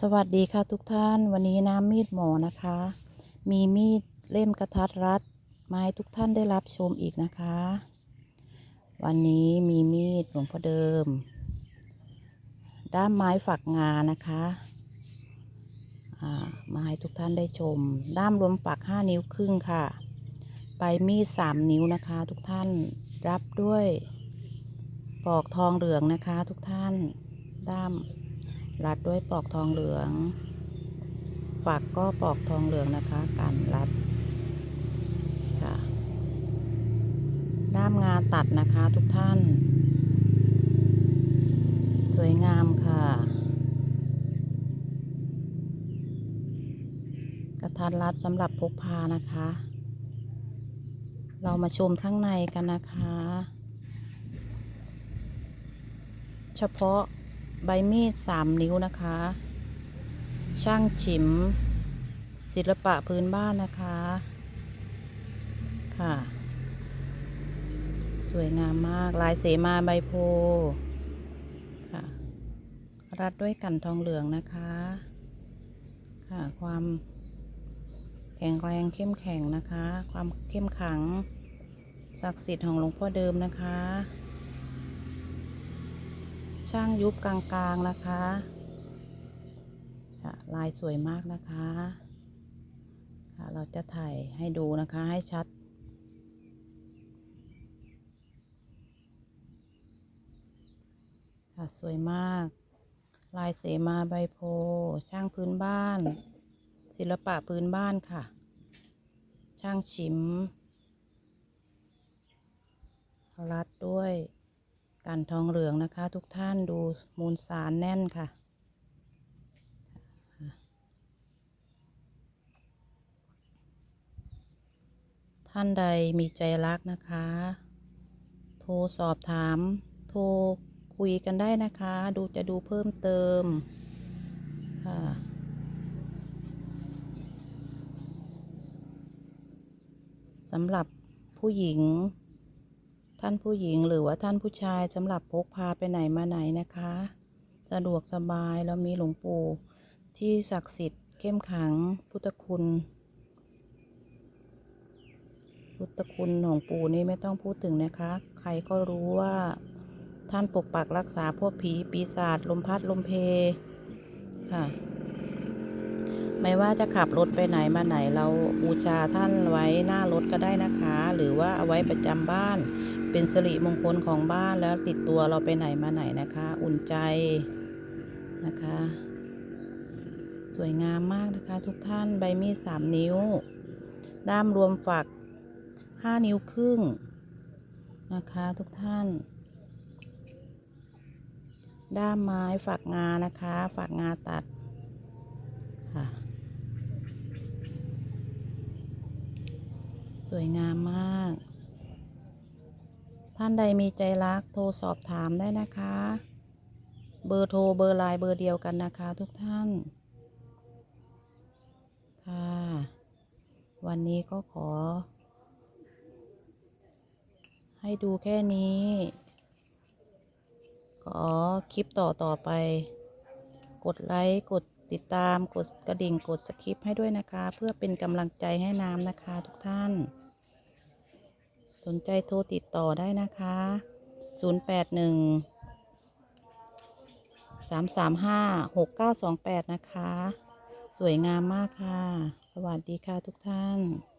สวัสดีค่ะทุกท่านวันนี้น้ำมีดหมอนะคะ มีมีดเล่มกระทัดรัดมาให้ทุกท่านได้รับชมอีกนะคะ วันนี้มีมีดหลวงพ่อเดิม ด้ามไม้ฝักงานะคะมาให้ทุกท่านได้ชม ด้ามรวมฝัก 5 นิ้วครึ่งค่ะไปมีด 3 นิ้วนะคะ ทุกท่านรับด้วยปอกทองเหลืองนะคะ ทุกท่านด้าม รัดด้วยปลอกทองเหลือง ฝักก็ปลอกทองเหลืองนะคะ การรัดค่ะด้ามงาตัดนะคะทุกท่าน สวยงามค่ะ กระทัดรัดสำหรับพกพานะคะ เรามาชมข้างในกันนะคะ เฉพาะ ใบมีดสามนิ้วนะคะ ช่างฉิม ศิลปะพื้นบ้านนะคะ ค่ะ สวยงามมาก ลายเสมาใบโพค่ะ รัดด้วยกันทองเหลืองนะคะ ค่ะ ความแข็งแรงเข้มแข็งนะคะ ความเข้มขัง ศักดิ์สิทธิ์ของหลวงพ่อเดิมนะคะ ช่างยุบกลางๆนะคะ ลายสวยมากนะคะค่ะเราจะถ่ายให้ดูนะคะให้ชัด ค่ะสวยมาก ลายเสมาใบโพ ช่างพื้นบ้าน ศิลปะพื้นบ้านค่ะ ช่างฉิมรัดด้วย กันทองเหลืองนะคะ ทุกท่านดูมูลสารแน่นค่ะ ท่านใดมีใจรักนะคะ โทรสอบถาม โทรคุยกันได้นะคะ ดูจะดูเพิ่มเติมค่ะสำหรับผู้หญิง ท่านผู้หญิงหรือว่าท่านผู้ชายสำหรับพกพาไปไหนมาไหนนะคะ สะดวกสบายแล้วมีหลวงปู่ที่ศักดิ์สิทธิ์เข้มขังพุทธคุณ พุทธคุณของปู่นี่ไม่ต้องพูดถึงนะคะ ใครก็รู้ว่าท่านปกปักรักษาพวกผีปีศาจลมพัดลมเพค่ะไม่ว่าจะขับรถไปไหนมาไหนเราบูชาท่านไว้หน้ารถก็ได้นะคะ หรือว่าเอาไว้ประจำบ้าน เป็นสิริมงคลของบ้านแล้วติดตัวเราไปไหนมาไหนนะคะ อุ่นใจนะคะ สวยงามมากนะคะ ทุกท่านใบมีดสามนิ้ว ด้ามรวมฝักห้านิ้วครึ่งนะคะทุกท่าน ด้ามไม้ฝักงานะคะ ฝักงาตัดค่ะสวยงามมาก ท่านใดมีใจรักโทรสอบถามได้นะคะ เบอร์โทรเบอร์ไลน์เบอร์เดียวกันนะคะ ทุกท่าน ค่ะ วันนี้ก็ขอ ให้ดูแค่นี้ขอคลิปต่อต่อไป กดไลค์กดติดตามกดกระดิ่งกดสคริปให้ด้วยนะคะ เพื่อเป็นกำลังใจให้น้ำนะคะทุกท่าน สนใจโทรติดต่อได้นะคะ 081 335 6928 นะคะ สวยงามมากค่ะ สวัสดีค่ะทุกท่าน